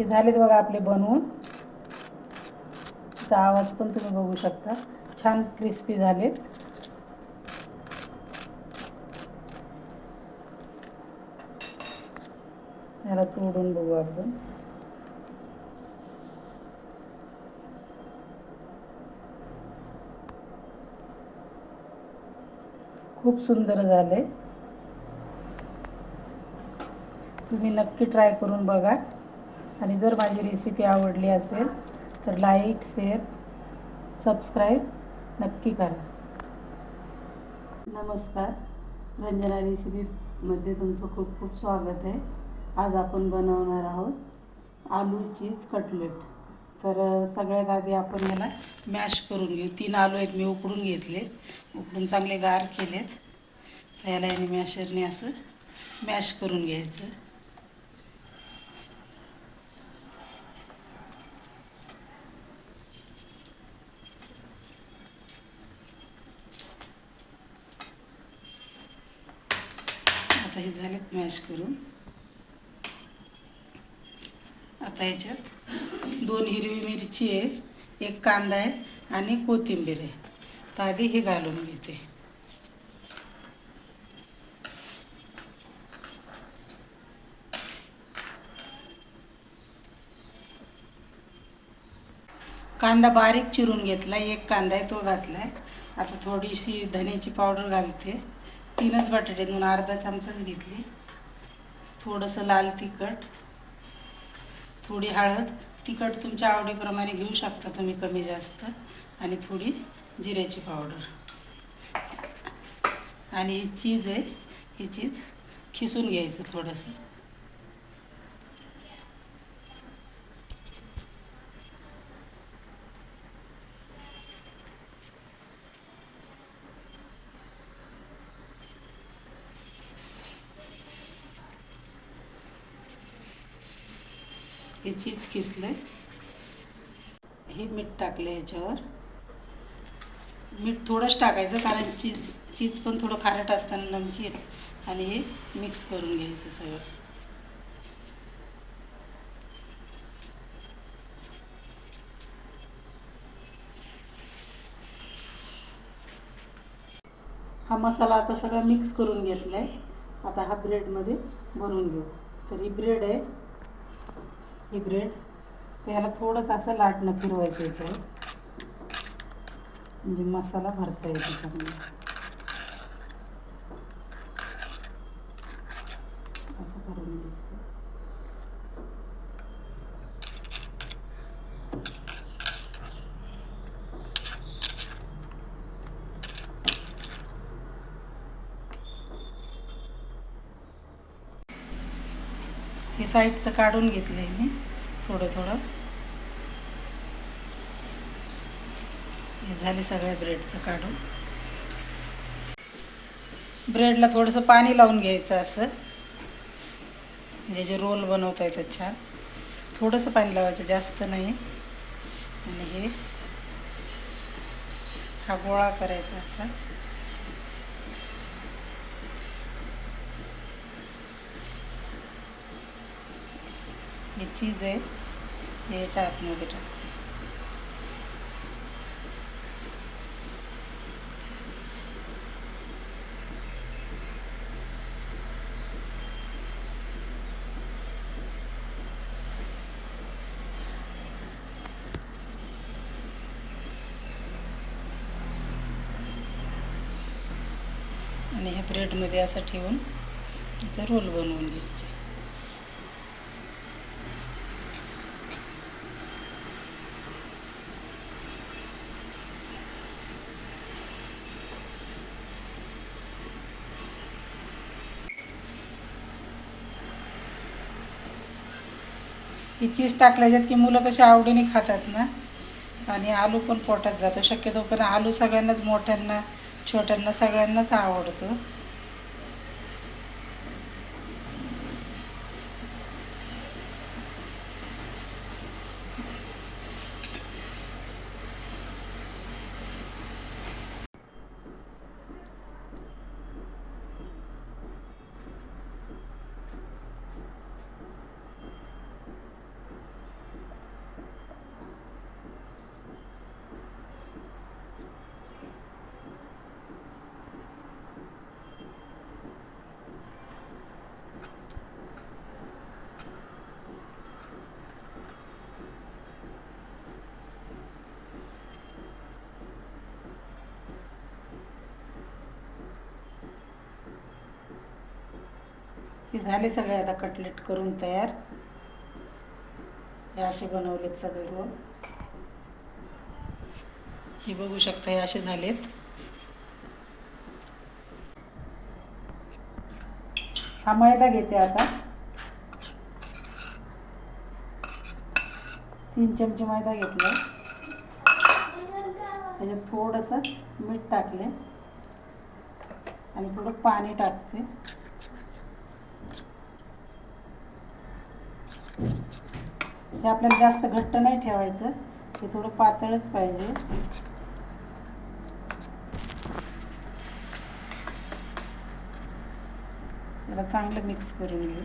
हे झालेत बघा आपले बनवून. त्याचा आवाज पण तुम्ही बघू शकता. छान क्रिस्पी झालेत. याला तोडून बघू आपण. खूप सुंदर झाले. तुम्ही नक्की ट्राय करून बघा. आणि जर माझी रेसिपी आवडली असेल तर लाईक शेअर सबस्क्राईब नक्की करा. नमस्कार. रंजना रेसिपीमध्ये तुमचं खूप खूप स्वागत आहे. आज आपण बनवणार आहोत आलू चीज कटलेट तर सगळ्यात आधी आपण याला मॅश करून घेऊ. तीन आलू आहेत मी उकडून घेतले उकडून चांगले गार केलेत. तर याला याने मॅशरने असं मॅश करून घ्यायचं. आता हे झालेत मॅश करून. आता याच्यात दोन हिरवी मिरची आहे एक कांदा आहे आणि कोथिंबीर आहे. तर आधी हे घालून घेते. कांदा बारीक चिरून घेतला एक कांदा आहे तो घातला आहे आता थोडीशी धण्याची पावडर घालते. तीनच बटाटे म्हणून अर्धा चमचाच घेतली. थोडंसं लाल तिखट थोडी हळद. तिखट तुमच्या आवडीप्रमाणे घेऊ शकता तुम्ही कमी जास्त. आणि थोडी जिऱ्याची पावडर आणि ही चीज आहे. ही चीज खिसून घ्यायचं थोडंसं. हे चीज खिसलं. हे मीठ टाकलं याच्यावर. मीठ थोडंच टाकायचं कारण चीज चीज पण थोडं खारट असताना नमकीन आणि हे मिक्स करून घ्यायचं सगळं. हा मसाला आता सगळा मिक्स करून घेतला आहे आता हा ब्रेडमध्ये भरून घेऊ. तर ही ब्रेड आहे. हे ब्रेड तर ह्याला थोडंसं असं लाटणं फिरवायचं याच्यावर. म्हणजे मसाला भरता येतो चांगला असं करून घ्यायचं हे साईडचं काढून घेतलं आहे मी. थोडं थोडं. हे झाले सगळ्या ब्रेडचं काढून. ब्रेडला थोडंसं पाणी लावून घ्यायचं असं. म्हणजे जे रोल बनवता येतात छान थोडंसं पाणी लावायचं जास्त नाही. आणि हे हा गोळा करायचा असा. हे चीज आहे हे याच्या आतमध्ये टाकते. आणि ह्या ब्रेडमध्ये असं ठेवून याचा रोल बनवून घ्यायचे. ही चीज टाकल्याच्यात की मुलं कशी आवडीने खातात ना. आणि आलू पण पोटात जातो. शक्यतो पण आलू सगळ्यांनाच मोठ्यांना छोट्यांना सगळ्यांनाच आवडतो. हे झाले सगळे आता कटलेट करून तयार. हे असे बनवलेत सगळे रोल. हे बघू शकता हे असे झालेत. हा मैदा घेते आता. तीन चमचे मैदा घेतला. त्याच्यात थोडंसं मीठ टाकले. आणि थोडं पाणी टाकते. हे आपल्याला जास्त घट्ट नाही ठेवायचं. हे थोडं पातळच पाहिजे. त्याला चांगलं मिक्स करून घेऊ.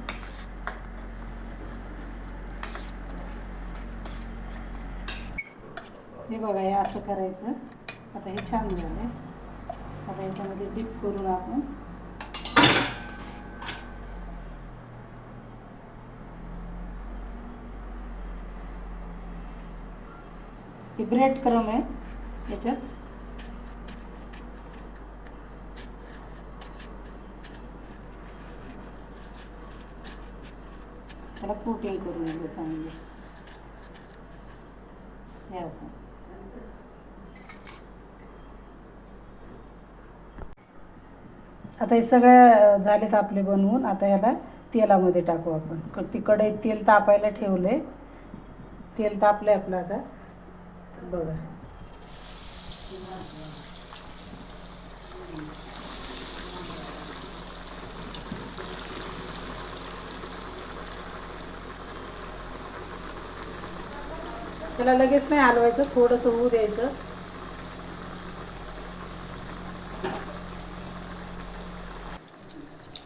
हे बघा हे असं करायचं. आता हे छान झालं आता याच्यामध्ये डिप करून आपण. हे ब्रेड क्रम आहे याच्यात. त्याला कोटिंग करून घेऊ चांगली. हे असं. आता हे सगळ्या झालेत आपले बनवून. आता याला तेलामध्ये टाकू आपण. क- ती कढईत तेल तापायला ठेवले तेल तापले आपलं आता. बघा. त्याला लगेच नाही हलवायचं थोडंसं होऊ द्यायचं.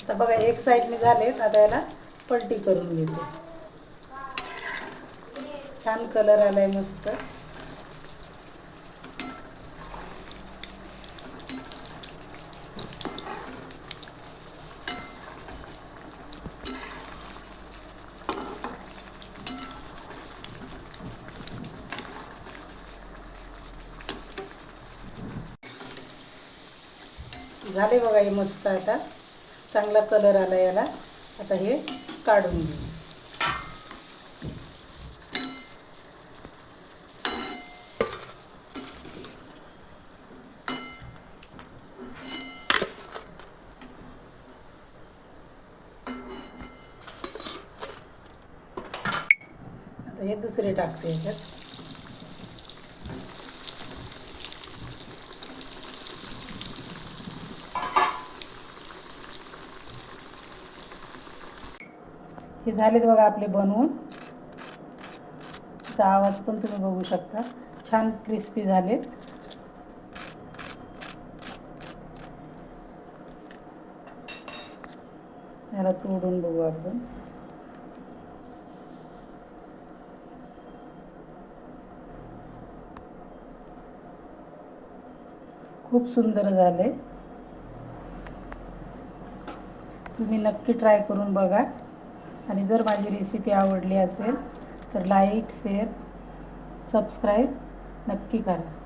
तर बघा एक साईडने झालेत आता याला पलटी करून घेते. छान कलर आलाय मस्त. झाले बघा हे मस्त आता. चांगला कलर आला याला. आता हे काढून घेऊ. आता हे दुसरे टाकते याच्यात. हे झालेत बघा आपले बनवून. त्याचा आवाज पण तुम्ही बघू शकता. छान क्रिस्पी झालेत. याला तोडून बघू आपण. खूप सुंदर झाले तुम्ही नक्की ट्राय करून बघा. आणि जर माझी रेसिपी आवडली असेल तर लाईक शेअर सबस्क्राईब नक्की करा.